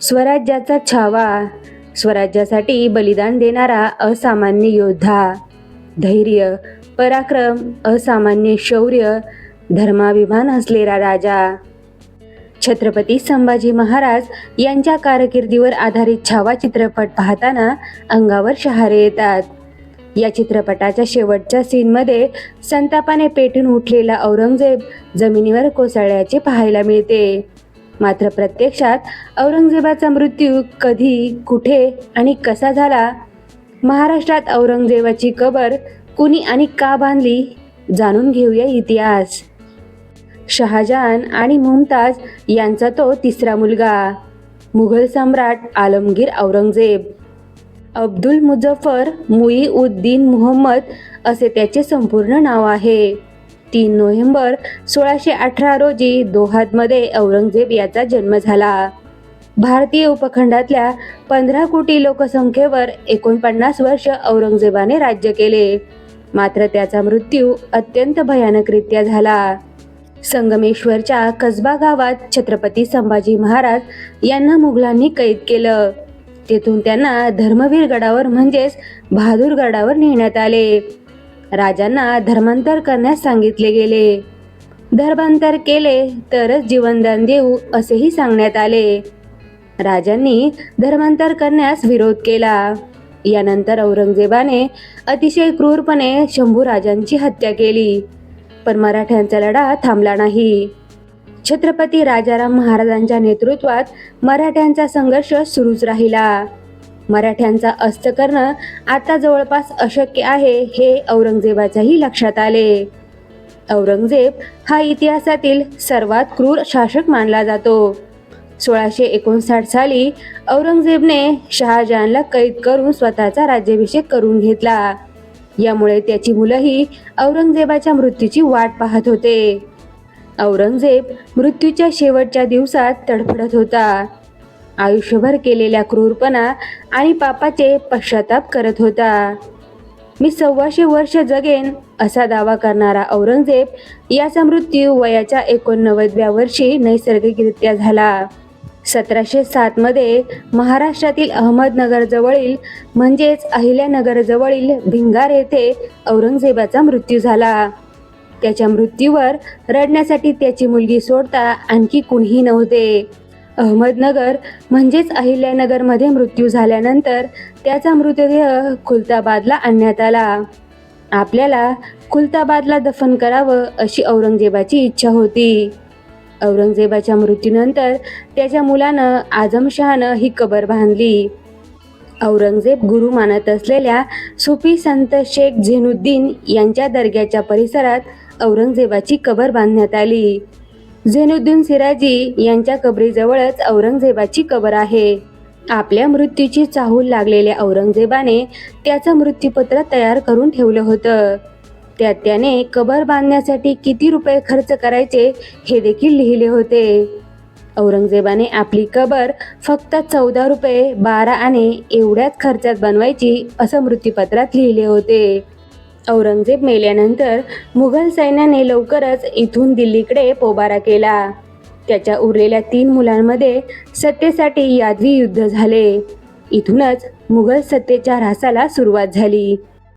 स्वराज्याचा छावा स्वराज्यासाठी बलिदान देणारा असामान्य योद्धा धैर्य पराक्रम असामान्य शौर्य धर्माभिमान असलेला राजा. छत्रपती संभाजी महाराज यांच्या कारकिर्दीवर आधारित छावा चित्रपट पाहताना अंगावर शहारे येतात. या चित्रपटाच्या शेवटच्या सीनमध्ये संतापाने पेटून उठलेला औरंगजेब जमिनीवर कोसळल्याचे पाहायला मिळते. मात्र प्रत्यक्षात औरंगजेबाचा मृत्यू कधी कुठे आणि कसा झाला? महाराष्ट्रात औरंगजेबाची कबर कुणी आणि का बांधली? जाणून घेऊया इतिहास. शहाजहान आणि मुमताज यांचा तो तिसरा मुलगा. मुघल सम्राट आलमगीर औरंगजेब. अब्दुल मुझफ्फर मुई उद्दीन मुहम्मद असे त्याचे संपूर्ण नाव आहे. तीन नोव्हेंबर सोळाशे अठरा रोजी दोहादमध्ये औरंगजेब याचा जन्म झाला. भारतीय उपखंडातल्या पंधरा कोटी लोकसंख्येवर एकोणपन्नास वर्ष औरंगजेबाने राज्य केले. मात्र त्याचा मृत्यू अत्यंत भयानकरित्या झाला. संगमेश्वरच्या कसबा गावात छत्रपती संभाजी महाराज यांना मुघलांनी कैद केलं. तेथून त्यांना धर्मवीर गडावर म्हणजेच बहादूर गडावर नेण्यात आले. राजांना धर्मांतर करण्यास सांगितले गेले. धर्मांतर केले तरच जीवनदान देऊ असेही सांगण्यात आले. राजांनी धर्मांतर करण्यास विरोध केला. यानंतर औरंगजेबाने अतिशय क्रूरपणे शंभू राजांची हत्या केली. पण मराठ्यांचा लढा थांबला नाही. छत्रपती राजाराम महाराजांच्या नेतृत्वात मराठ्यांचा संघर्ष सुरूच राहिला. मराठ्यांचा अस्त करणं आता जवळपास अशक्य आहे हे औरंगजेबाच्याही लक्षात आले. औरंगजेब हा इतिहासातील सर्वात क्रूर शासक मानला जातो. सोळाशे एकोणसाठ साली औरंगजेबने शहाजहानला कैद करून स्वतःचा राज्याभिषेक करून घेतला. यामुळे त्याची मुलंही औरंगजेबाच्या मृत्यूची वाट पाहत होते. औरंगजेब मृत्यूच्या शेवटच्या दिवसात तडफडत होता. आयुष्यभर केलेल्या क्रूरपणा आणि पापाचे पश्चाताप करत होता. मी सव्वाशे वर्ष जगेन असा दावा करणारा औरंगजेब याचा मृत्यू वयाच्या एकोणनव्वदव्या वर्षी नैसर्गिकरित्या झाला. सतराशे सातमध्ये महाराष्ट्रातील अहमदनगरजवळील म्हणजेच अहिल्यानगरजवळील भिंगार येथे औरंगजेबाचा मृत्यू झाला. त्याच्या मृत्यूवर रडण्यासाठी त्याची मुलगी सोडता आणखी कुणीही नव्हते. अहमदनगर म्हणजेच अहिल्यानगरमध्ये मृत्यू झाल्यानंतर त्याचा मृतदेह खुलताबादला आणण्यात आला. आपल्याला खुलताबादला दफन करावं अशी औरंगजेबाची इच्छा होती. औरंगजेबाच्या मृत्यूनंतर त्याच्या मुलानं आझमशहानं ही कबर बांधली. औरंगजेब गुरु मानत असलेल्या सुफी संत शेख झेनुद्दीन यांच्या दर्ग्याच्या परिसरात औरंगजेबाची कबर बांधण्यात आली. झेनुद्दीन सिराजी यांच्या कबरीजवळच औरंगजेबाची कबर आहे. आपल्या मृत्यूची चाहूल लागलेल्या औरंगजेबाने त्याचं मृत्यूपत्र तयार करून ठेवलं होतं. त्यात त्याने कबर बांधण्यासाठी किती रुपये खर्च करायचे हे देखील लिहिले होते. औरंगजेबाने आपली कबर फक्त चौदा रुपये बारा आणे एवढ्याच खर्चात बनवायची असं मृत्यूपत्रात लिहिले होते. औरंगजेब मेल्यानंतर मुघल सैन्याने लवकरच इथून दिल्लीकडे पोबारा केला. त्याच्या उरलेल्या तीन मुलांमध्ये सत्तेसाठी यादवी युद्ध झाले. इथूनच मुघल सत्तेच्या ऱ्हासाला सुरुवात झाली.